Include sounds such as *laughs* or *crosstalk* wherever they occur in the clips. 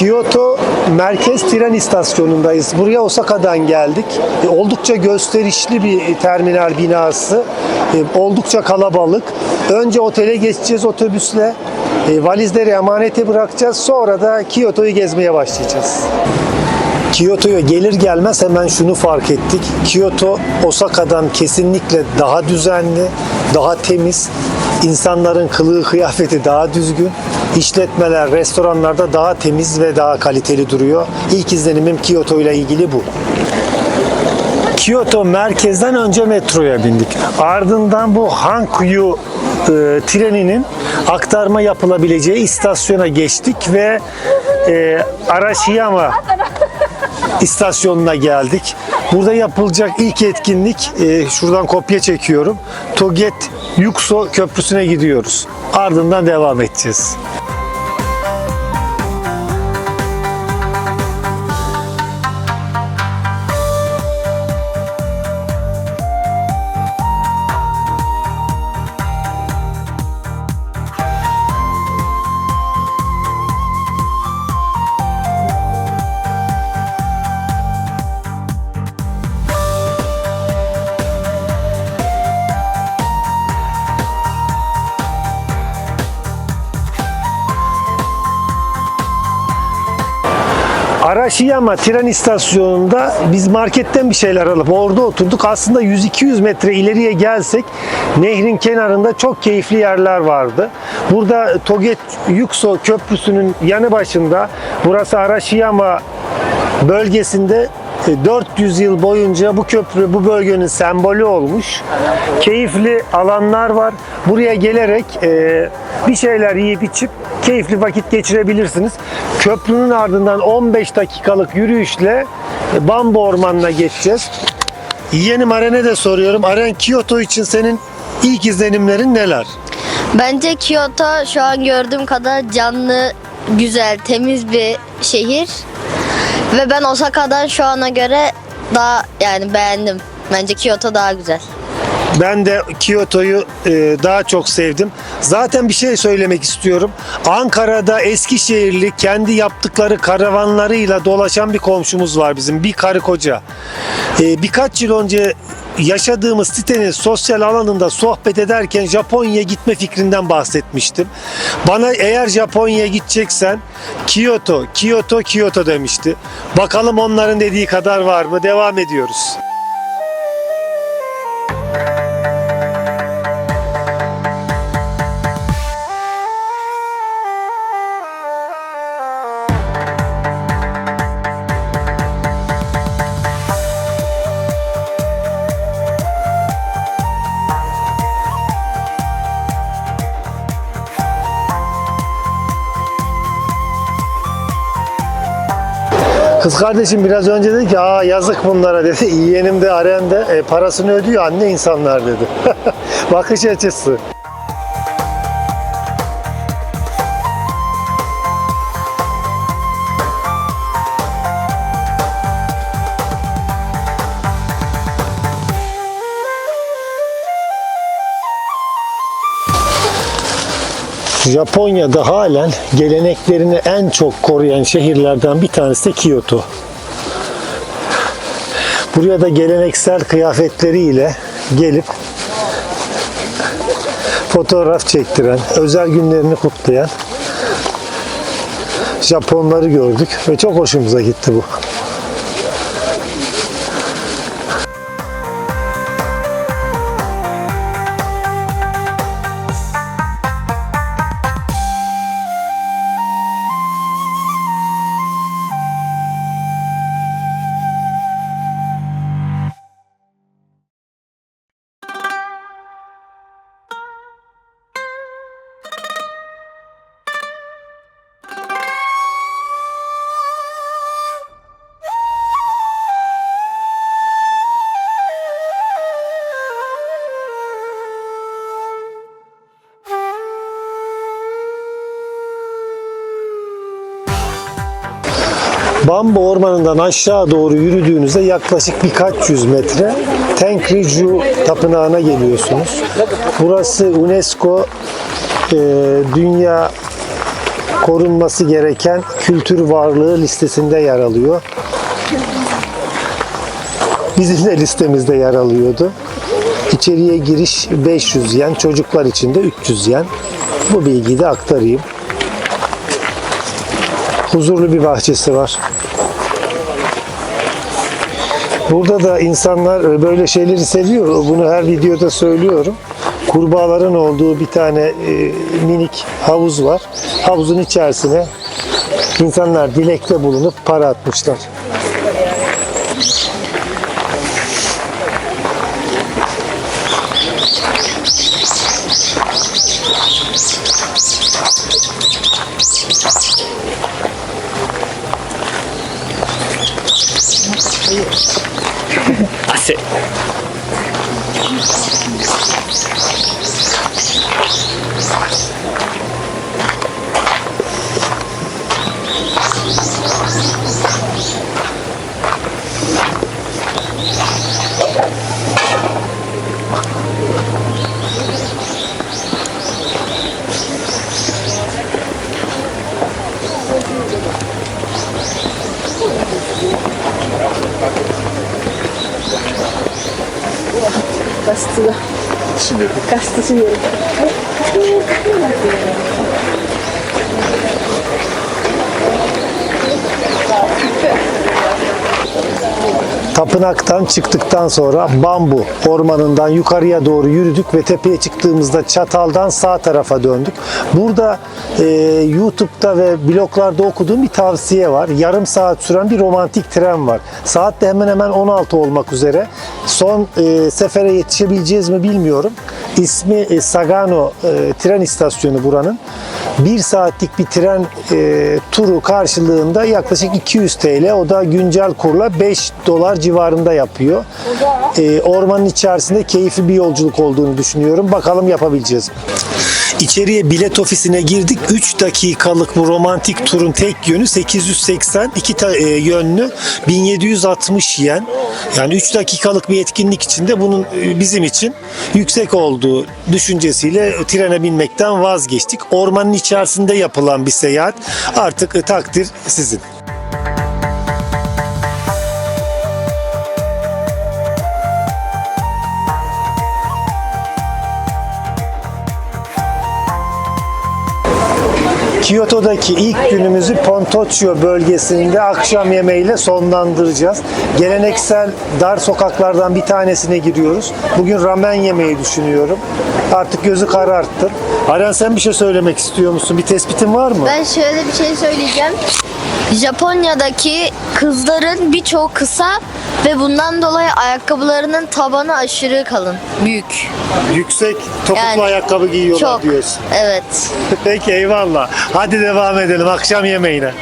Kyoto merkez tren istasyonundayız. Buraya Osaka'dan geldik. E, oldukça gösterişli bir terminal binası. E, oldukça kalabalık. Önce otele geçeceğiz otobüsle. E, valizleri emanete bırakacağız. Sonra da Kyoto'yu gezmeye başlayacağız. Kyoto'ya gelir gelmez hemen şunu fark ettik. Kyoto Osaka'dan kesinlikle daha düzenli, daha temiz, insanların kılığı kıyafeti daha düzgün, işletmeler, restoranlarda daha temiz ve daha kaliteli duruyor. İlk izlenimim Kyoto ile ilgili bu. Kyoto merkezden önce metroya bindik. Ardından bu Hankyu e, treninin aktarma yapılabileceği istasyona geçtik ve e, Arashiyama istasyonuna geldik. Burada yapılacak ilk etkinlik, e, şuradan kopya çekiyorum. Toget Yukso Köprüsü'ne gidiyoruz. Ardından devam edeceğiz. Arashiyama tren istasyonunda biz marketten bir şeyler alıp orada oturduk. Aslında 100-200 metre ileriye gelsek nehrin kenarında çok keyifli yerler vardı. Burada Toget Yukso Köprüsü'nün yanı başında burası Arashiyama bölgesinde 400 yıl boyunca bu köprü bu bölgenin sembolü olmuş. Keyifli alanlar var. Buraya gelerek e, bir şeyler yiyip içip keyifli vakit geçirebilirsiniz. Köprünün ardından 15 dakikalık yürüyüşle e, Bambu Ormanı'na geçeceğiz. Yeğenim Aren'e de soruyorum. Aren Kyoto için senin ilk izlenimlerin neler? Bence Kyoto şu an gördüğüm kadar canlı, güzel, temiz bir şehir. Ve ben Osaka'dan şu ana göre daha yani beğendim. Bence Kyoto daha güzel. Ben de Kyoto'yu e, daha çok sevdim. Zaten bir şey söylemek istiyorum. Ankara'da Eskişehirli kendi yaptıkları karavanlarıyla dolaşan bir komşumuz var bizim. Bir karı koca. E, birkaç yıl önce yaşadığımız sitenin sosyal alanında sohbet ederken Japonya'ya gitme fikrinden bahsetmiştim. Bana eğer Japonya'ya gideceksen Kyoto, Kyoto, Kyoto demişti. Bakalım onların dediği kadar var mı? Devam ediyoruz. Kız kardeşim biraz önce dedi ki aa yazık bunlara dedi. *laughs* Yeğenim de Aren e, parasını ödüyor anne insanlar dedi. *laughs* Bakış açısı. Japonya'da halen geleneklerini en çok koruyan şehirlerden bir tanesi de Kyoto. Buraya da geleneksel kıyafetleriyle gelip fotoğraf çektiren, özel günlerini kutlayan Japonları gördük ve çok hoşumuza gitti bu. Bambu ormanından aşağı doğru yürüdüğünüzde yaklaşık birkaç yüz metre Tenkriju Tapınağı'na geliyorsunuz. Burası UNESCO e, Dünya korunması gereken kültür varlığı listesinde yer alıyor. Bizim de listemizde yer alıyordu. İçeriye giriş 500 yen, çocuklar için de 300 yen. Bu bilgiyi de aktarayım. Huzurlu bir bahçesi var. Burada da insanlar böyle şeyleri seviyor. Bunu her videoda söylüyorum. Kurbağaların olduğu bir tane e, minik havuz var. Havuzun içerisine insanlar dilekte bulunup para atmışlar. Tapınaktan çıktıktan sonra bambu ormanından yukarıya doğru yürüdük ve tepeye çıktığımızda çataldan sağ tarafa döndük. Burada e, YouTube'da ve bloglarda okuduğum bir tavsiye var. Yarım saat süren bir romantik tren var. Saat de hemen hemen 16 olmak üzere. Son e, sefere yetişebileceğiz mi bilmiyorum. İsmi e, Sagano e, tren istasyonu buranın. Bir saatlik bir tren e, turu karşılığında yaklaşık 200 TL. O da güncel kurla 5 dolar civarında yapıyor. E, ormanın içerisinde keyifli bir yolculuk olduğunu düşünüyorum. Bakalım yapabileceğiz mi? İçeriye bilet ofisine girdik. 3 dakikalık bu romantik turun tek yönü 880, iki ta- e, yönlü 1760 yen. Yani 3 dakikalık bir etkinlik içinde bunun e, bizim için yüksek olduğu düşüncesiyle trene binmekten vazgeçtik. Ormanın içerisinde yapılan bir seyahat. Artık e, takdir sizin. Kyoto'daki ilk günümüzü Pontocchio bölgesinde akşam yemeğiyle sonlandıracağız. Geleneksel dar sokaklardan bir tanesine giriyoruz. Bugün ramen yemeyi düşünüyorum. Artık gözü kararttı. Aren sen bir şey söylemek istiyor musun? Bir tespitin var mı? Ben şöyle bir şey söyleyeceğim. Japonya'daki kızların birçoğu kısa ve bundan dolayı ayakkabılarının tabanı aşırı kalın, büyük. Yüksek topuklu Yani ayakkabı giyiyorlar Çok. diyorsun. Evet. *laughs* Peki eyvallah. Hadi devam edelim akşam yemeğine.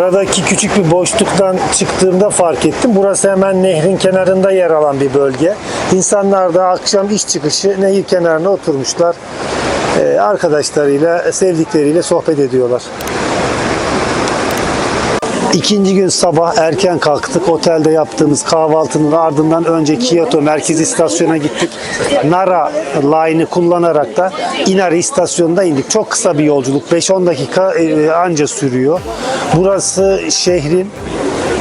Aradaki küçük bir boşluktan çıktığımda fark ettim. Burası hemen nehrin kenarında yer alan bir bölge. İnsanlar da akşam iş çıkışı nehir kenarına oturmuşlar. Ee, arkadaşlarıyla, sevdikleriyle sohbet ediyorlar. İkinci gün sabah erken kalktık. Otelde yaptığımız kahvaltının ardından önce Kyoto merkez istasyona gittik. Nara line'ı kullanarak da Inari istasyonunda indik. Çok kısa bir yolculuk. 5-10 dakika e, anca sürüyor. Burası şehrin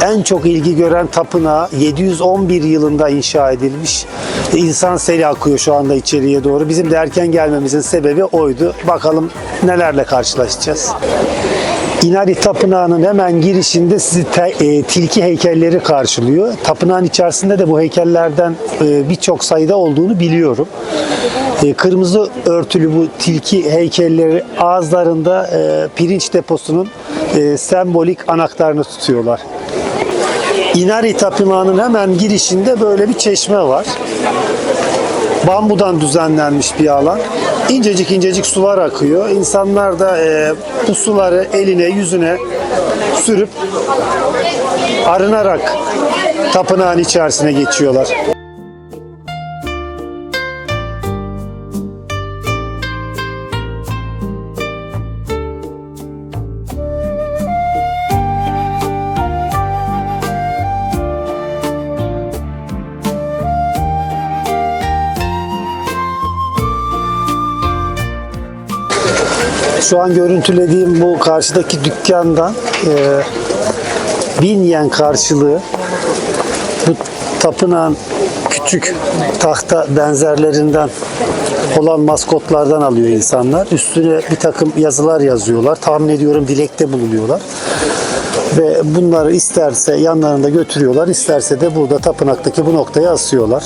en çok ilgi gören tapınağı 711 yılında inşa edilmiş. İnsan seli akıyor şu anda içeriye doğru. Bizim de erken gelmemizin sebebi oydu. Bakalım nelerle karşılaşacağız. İnari Tapınağı'nın hemen girişinde sizi te- e, tilki heykelleri karşılıyor. Tapınağın içerisinde de bu heykellerden e, birçok sayıda olduğunu biliyorum. E, kırmızı örtülü bu tilki heykelleri ağızlarında e, pirinç deposunun e, sembolik anahtarını tutuyorlar. İnari Tapınağı'nın hemen girişinde böyle bir çeşme var. Bambudan düzenlenmiş bir alan. İncecik incecik sular akıyor. İnsanlar da e, bu suları eline yüzüne sürüp arınarak tapınağın içerisine geçiyorlar. Şu an görüntülediğim bu karşıdaki dükkandan e, bin yen karşılığı bu tapınağın küçük tahta benzerlerinden olan maskotlardan alıyor insanlar. Üstüne bir takım yazılar yazıyorlar. Tahmin ediyorum dilekte bulunuyorlar. Ve bunları isterse yanlarında götürüyorlar, isterse de burada tapınaktaki bu noktaya asıyorlar.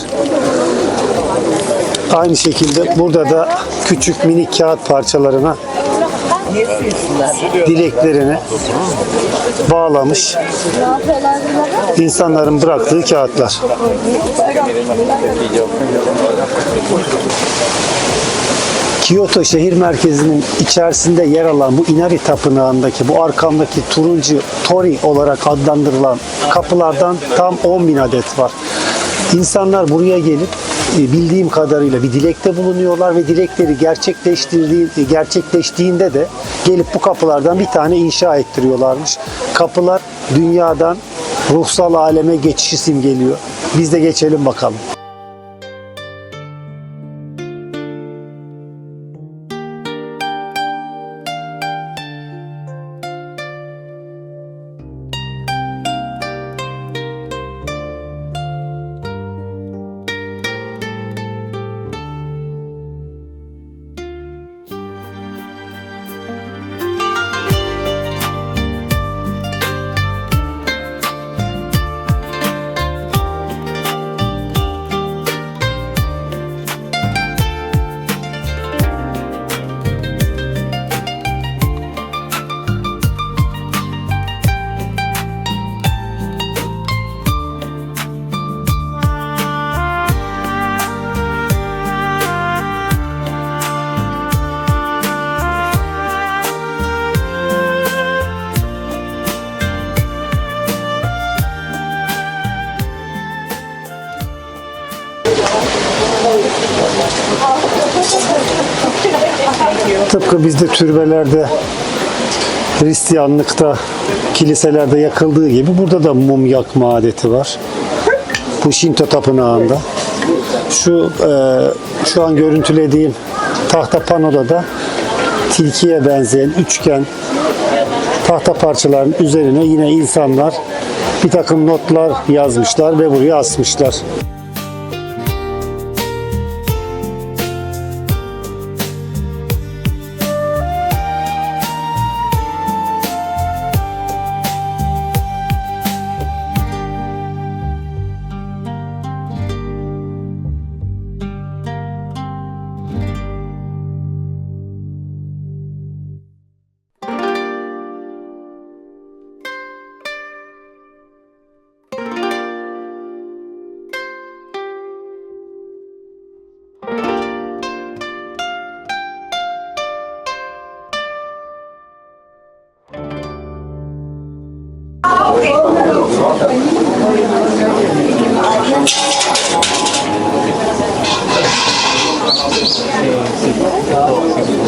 Aynı şekilde burada da küçük minik kağıt parçalarına dileklerini bağlamış insanların bıraktığı kağıtlar. Kyoto şehir merkezinin içerisinde yer alan bu Inari Tapınağı'ndaki bu arkamdaki turuncu Tori olarak adlandırılan kapılardan tam 10 bin adet var. İnsanlar buraya gelip e, bildiğim kadarıyla bir dilekte bulunuyorlar ve dilekleri gerçekleştirdiği gerçekleştiğinde de gelip bu kapılardan bir tane inşa ettiriyorlarmış. Kapılar dünyadan ruhsal aleme geçişi simgeliyor. Biz de geçelim bakalım. Bizde türbelerde Hristiyanlıkta kiliselerde yakıldığı gibi burada da mum yakma adeti var. Bu Şinto tapınağında. Şu e, şu an görüntülediğim tahta panoda da tilkiye benzeyen üçgen tahta parçaların üzerine yine insanlar bir takım notlar yazmışlar ve buraya asmışlar. Thank you.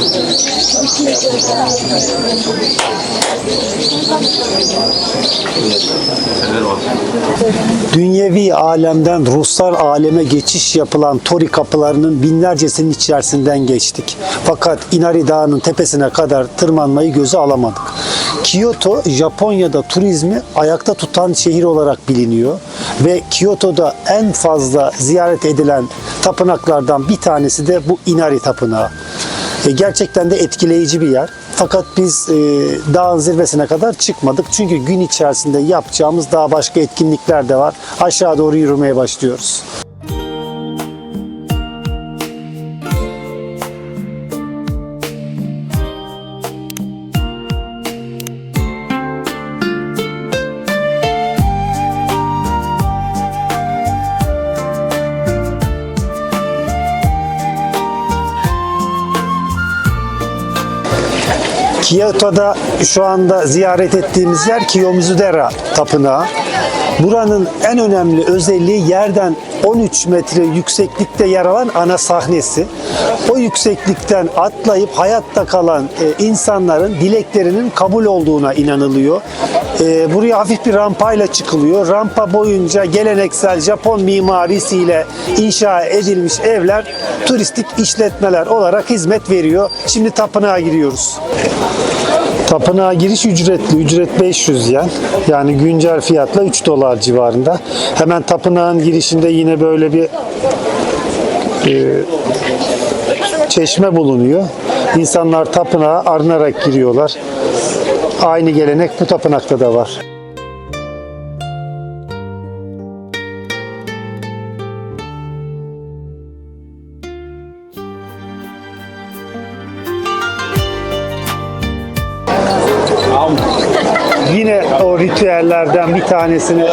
Dünyevi alemden ruhsal aleme geçiş yapılan Tori kapılarının binlercesinin içerisinden geçtik. Fakat Inari Dağı'nın tepesine kadar tırmanmayı göze alamadık. Kyoto, Japonya'da turizmi ayakta tutan şehir olarak biliniyor ve Kyoto'da en fazla ziyaret edilen tapınaklardan bir tanesi de bu Inari Tapınağı. E, gerçekten de etkileyici bir yer. Fakat biz e, dağın zirvesine kadar çıkmadık. Çünkü gün içerisinde yapacağımız daha başka etkinlikler de var. Aşağı doğru yürümeye başlıyoruz. Kyoto'da şu anda ziyaret ettiğimiz yer Kiyomizudera Tapınağı. Buranın en önemli özelliği yerden 13 metre yükseklikte yer alan ana sahnesi. O yükseklikten atlayıp hayatta kalan e, insanların dileklerinin kabul olduğuna inanılıyor. E, buraya hafif bir rampayla çıkılıyor. Rampa boyunca geleneksel Japon mimarisiyle inşa edilmiş evler turistik işletmeler olarak hizmet veriyor. Şimdi tapınağa giriyoruz. Tapınağa giriş ücretli. Ücret 500 yen. Yani güncel fiyatla 3 dolar civarında. Hemen tapınağın girişinde yine böyle bir e, çeşme bulunuyor. İnsanlar tapınağa arınarak giriyorlar. Aynı gelenek bu tapınakta da var. O ritüellerden bir tanesini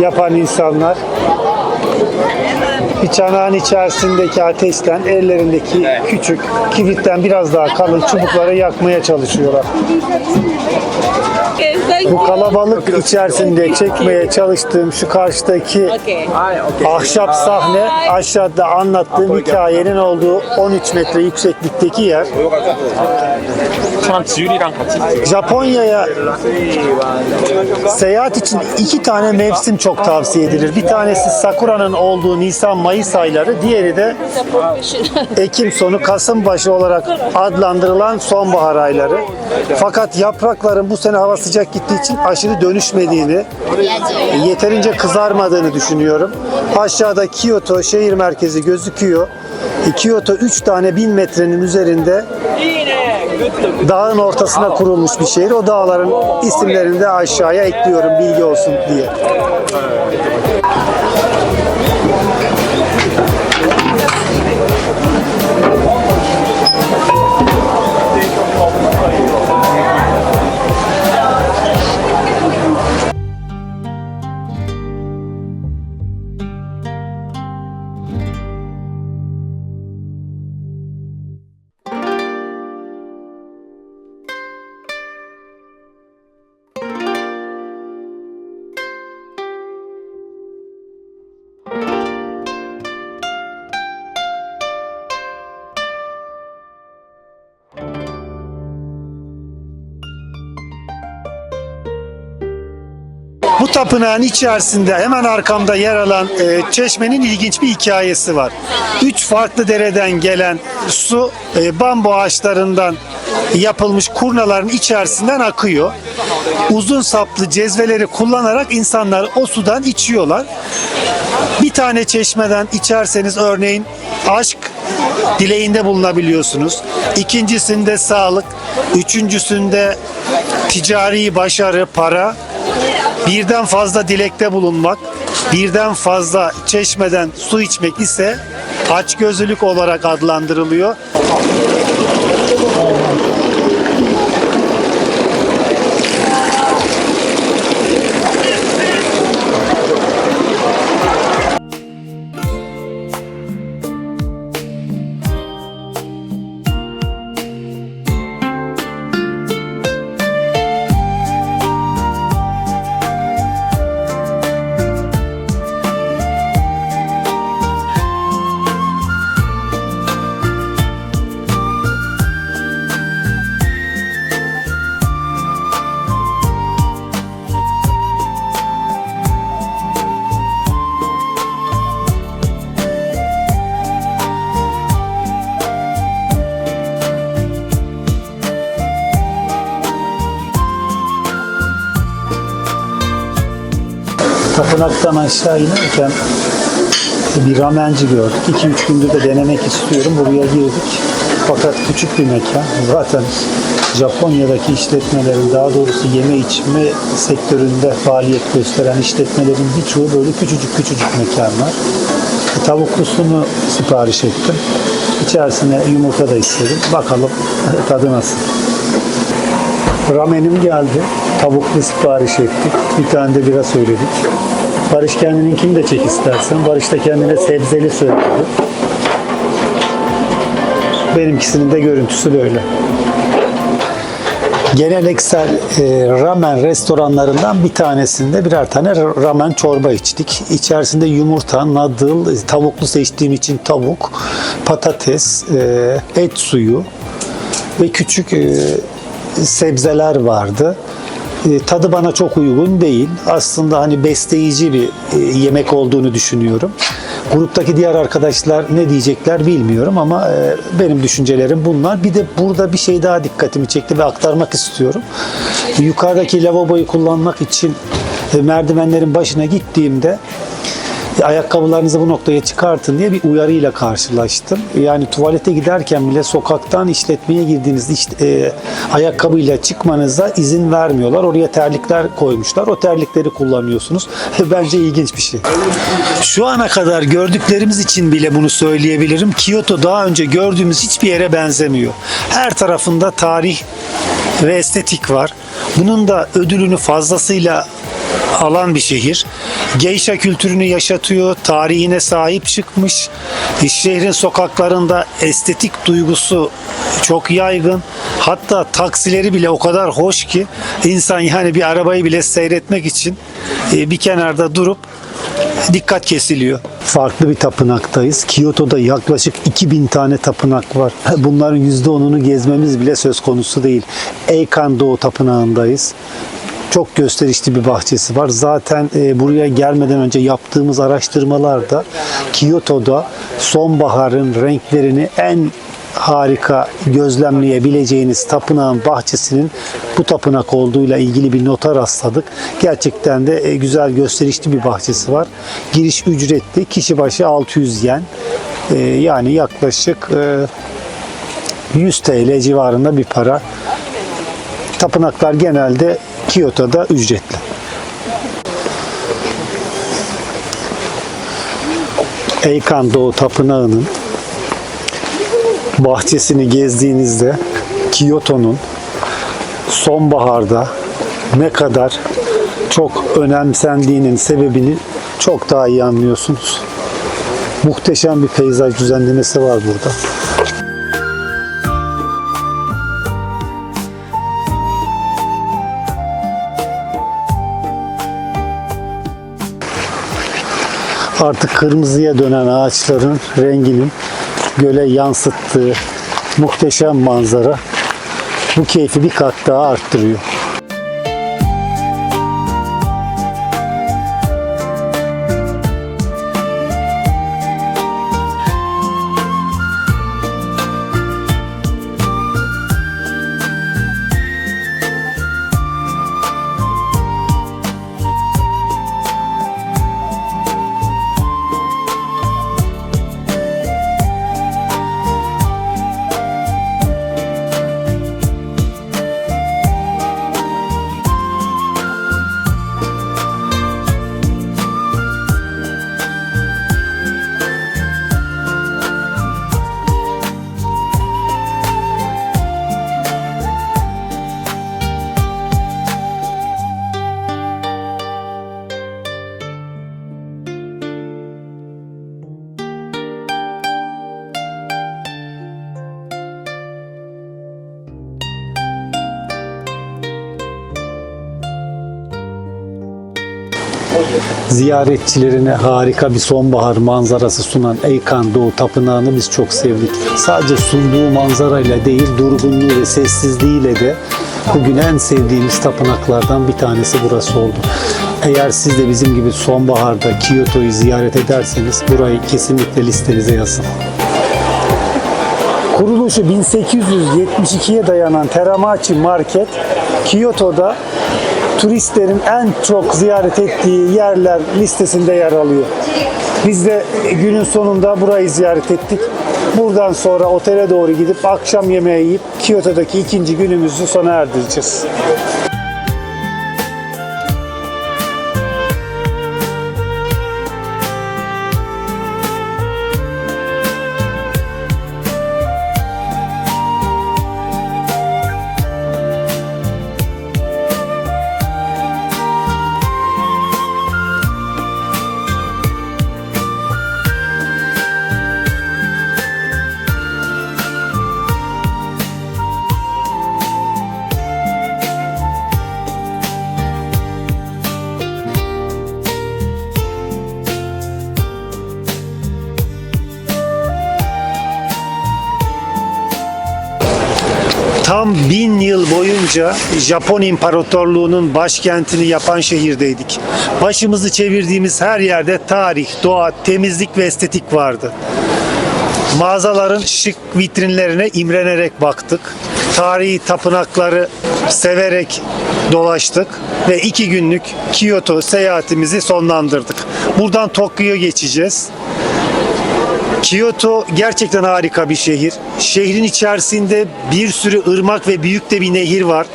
yapan insanlar bir içerisindeki ateşten ellerindeki evet. küçük kibritten biraz daha kalın çubukları yakmaya çalışıyorlar. Bu kalabalık içerisinde çekmeye çalıştığım şu karşıdaki ahşap sahne aşağıda anlattığım hikayenin olduğu 13 metre yükseklikteki yer. Japonya'ya seyahat için iki tane mevsim çok tavsiye edilir. Bir tanesi Sakura'nın olduğu Nisan-Mayıs ayları, diğeri de Ekim sonu Kasım başı olarak adlandırılan sonbahar ayları. Fakat yaprakların bu sene hava sıcak gittiği için aşırı dönüşmediğini, yeterince kızarmadığını düşünüyorum. Aşağıda Kyoto şehir merkezi gözüküyor. Kyoto 3 tane 1000 metrenin üzerinde dağın ortasına kurulmuş bir şehir. O dağların isimlerini de aşağıya ekliyorum bilgi olsun diye. Tapınağın içerisinde hemen arkamda yer alan e, çeşmenin ilginç bir hikayesi var. Üç farklı dereden gelen su e, bambu ağaçlarından yapılmış kurnaların içerisinden akıyor. Uzun saplı cezveleri kullanarak insanlar o sudan içiyorlar. Bir tane çeşmeden içerseniz örneğin aşk dileğinde bulunabiliyorsunuz. İkincisinde sağlık, üçüncüsünde ticari başarı, para, birden fazla dilekte bulunmak, birden fazla çeşmeden su içmek ise açgözlülük olarak adlandırılıyor. Tapınaktan aşağı inerken bir ramenci gördük. 2-3 gündür de denemek istiyorum. Buraya girdik. Fakat küçük bir mekan. Zaten Japonya'daki işletmelerin daha doğrusu yeme içme sektöründe faaliyet gösteren işletmelerin birçoğu böyle küçücük küçücük mekanlar. Tavuklusunu sipariş ettim. İçerisine yumurta da istedim. Bakalım tadı nasıl. Ramenim geldi. Tavuklu sipariş ettik. Bir tane de bira söyledik. Barış kendininkini de çek istersen. Barış da kendine sebzeli söyledi. Benimkisinin de görüntüsü böyle. geleneksel e, ramen restoranlarından bir tanesinde birer tane ra- ramen çorba içtik. İçerisinde yumurta, nadıl, tavuklu seçtiğim için tavuk, patates, e, et suyu ve küçük e, sebzeler vardı. E, tadı bana çok uygun değil. Aslında hani besleyici bir e, yemek olduğunu düşünüyorum. Gruptaki diğer arkadaşlar ne diyecekler bilmiyorum ama e, benim düşüncelerim bunlar. Bir de burada bir şey daha dikkatimi çekti ve aktarmak istiyorum. Yukarıdaki lavaboyu kullanmak için merdivenlerin başına gittiğimde ayakkabılarınızı bu noktaya çıkartın diye bir uyarıyla karşılaştım. Yani tuvalete giderken bile sokaktan işletmeye girdiğiniz işte, e, ayakkabıyla çıkmanıza izin vermiyorlar. Oraya terlikler koymuşlar. O terlikleri kullanıyorsunuz. *laughs* Bence ilginç bir şey. Şu ana kadar gördüklerimiz için bile bunu söyleyebilirim. Kyoto daha önce gördüğümüz hiçbir yere benzemiyor. Her tarafında tarih ve estetik var. Bunun da ödülünü fazlasıyla alan bir şehir. Geisha kültürünü yaşatıyor, tarihine sahip çıkmış. Şehrin sokaklarında estetik duygusu çok yaygın. Hatta taksileri bile o kadar hoş ki insan yani bir arabayı bile seyretmek için e, bir kenarda durup dikkat kesiliyor. Farklı bir tapınaktayız. Kyoto'da yaklaşık 2000 tane tapınak var. *laughs* Bunların %10'unu gezmemiz bile söz konusu değil. Eikan Doğu Tapınağı'ndayız. Çok gösterişli bir bahçesi var. Zaten e, buraya gelmeden önce yaptığımız araştırmalarda Kyoto'da sonbaharın renklerini en harika gözlemleyebileceğiniz tapınağın bahçesinin bu tapınak olduğuyla ilgili bir nota rastladık. Gerçekten de e, güzel gösterişli bir bahçesi var. Giriş ücretli. Kişi başı 600 yen. E, yani yaklaşık e, 100 TL civarında bir para. Tapınaklar genelde Kyoto'da ücretli. Eikan Doğu Tapınağı'nın bahçesini gezdiğinizde Kyoto'nun sonbaharda ne kadar çok önemsendiğinin sebebini çok daha iyi anlıyorsunuz. Muhteşem bir peyzaj düzenlemesi var burada. Artık kırmızıya dönen ağaçların renginin göle yansıttığı muhteşem manzara bu keyfi bir kat daha arttırıyor. Ziyaretçilerine harika bir sonbahar manzarası sunan Eykan Doğu Tapınağı'nı biz çok sevdik. Sadece sunduğu manzarayla değil, durgunluğu ve sessizliğiyle de bugün en sevdiğimiz tapınaklardan bir tanesi burası oldu. Eğer siz de bizim gibi sonbaharda Kyoto'yu ziyaret ederseniz burayı kesinlikle listenize yazın. Kuruluşu 1872'ye dayanan Teramachi Market, Kyoto'da turistlerin en çok ziyaret ettiği yerler listesinde yer alıyor. Biz de günün sonunda burayı ziyaret ettik. Buradan sonra otele doğru gidip akşam yemeği yiyip Kyoto'daki ikinci günümüzü sona erdireceğiz. Tam bin yıl boyunca Japon İmparatorluğu'nun başkentini yapan şehirdeydik. Başımızı çevirdiğimiz her yerde tarih, doğa, temizlik ve estetik vardı. Mağazaların şık vitrinlerine imrenerek baktık. Tarihi tapınakları severek dolaştık ve iki günlük Kyoto seyahatimizi sonlandırdık. Buradan Tokyo'ya geçeceğiz. Kyoto gerçekten harika bir şehir. Şehrin içerisinde bir sürü ırmak ve büyük de bir nehir var.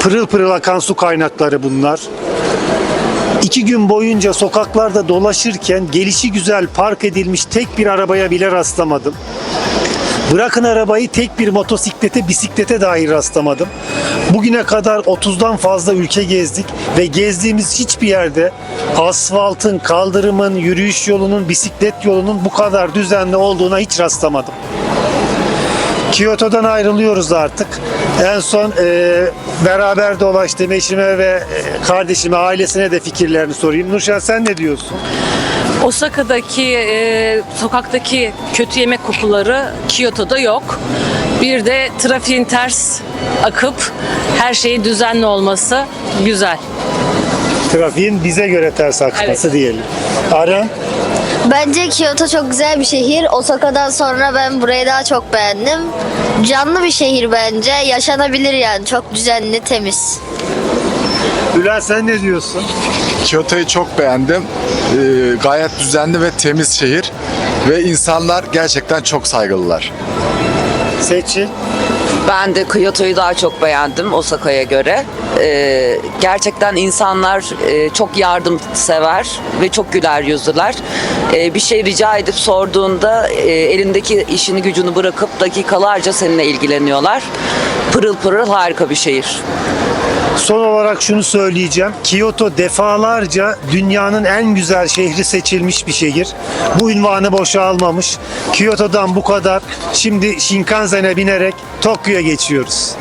Pırıl pırıl akan su kaynakları bunlar. İki gün boyunca sokaklarda dolaşırken gelişi güzel park edilmiş tek bir arabaya bile rastlamadım. Bırakın arabayı tek bir motosiklete, bisiklete dahi rastlamadım. Bugüne kadar 30'dan fazla ülke gezdik ve gezdiğimiz hiçbir yerde asfaltın, kaldırımın, yürüyüş yolunun, bisiklet yolunun bu kadar düzenli olduğuna hiç rastlamadım. Kyoto'dan ayrılıyoruz artık. En son e, beraber dolaştığım eşime ve e, kardeşime, ailesine de fikirlerini sorayım. Nurşen sen ne diyorsun? Osaka'daki e, sokaktaki kötü yemek kokuları Kyoto'da yok. Bir de trafiğin ters akıp her şeyin düzenli olması güzel. Trafiğin bize göre ters akması Evet. diyelim. Aren? Bence Kyoto çok güzel bir şehir. Osaka'dan sonra ben burayı daha çok beğendim. Canlı bir şehir bence. Yaşanabilir yani. Çok düzenli, temiz. Bülent sen ne diyorsun? Kyoto'yu çok beğendim. Ee, gayet düzenli ve temiz şehir. Ve insanlar gerçekten çok saygılılar. Seçin. Ben de Kyoto'yu daha çok beğendim Osaka'ya göre. Ee, gerçekten insanlar e, çok yardımsever ve çok güler yüzlüler. Ee, bir şey rica edip sorduğunda e, elindeki işini gücünü bırakıp dakikalarca seninle ilgileniyorlar. Pırıl pırıl harika bir şehir. Son olarak şunu söyleyeceğim. Kyoto defalarca dünyanın en güzel şehri seçilmiş bir şehir. Bu ünvanı boşa almamış. Kyoto'dan bu kadar. Şimdi Shinkansen'e binerek Tokyo'ya geçiyoruz.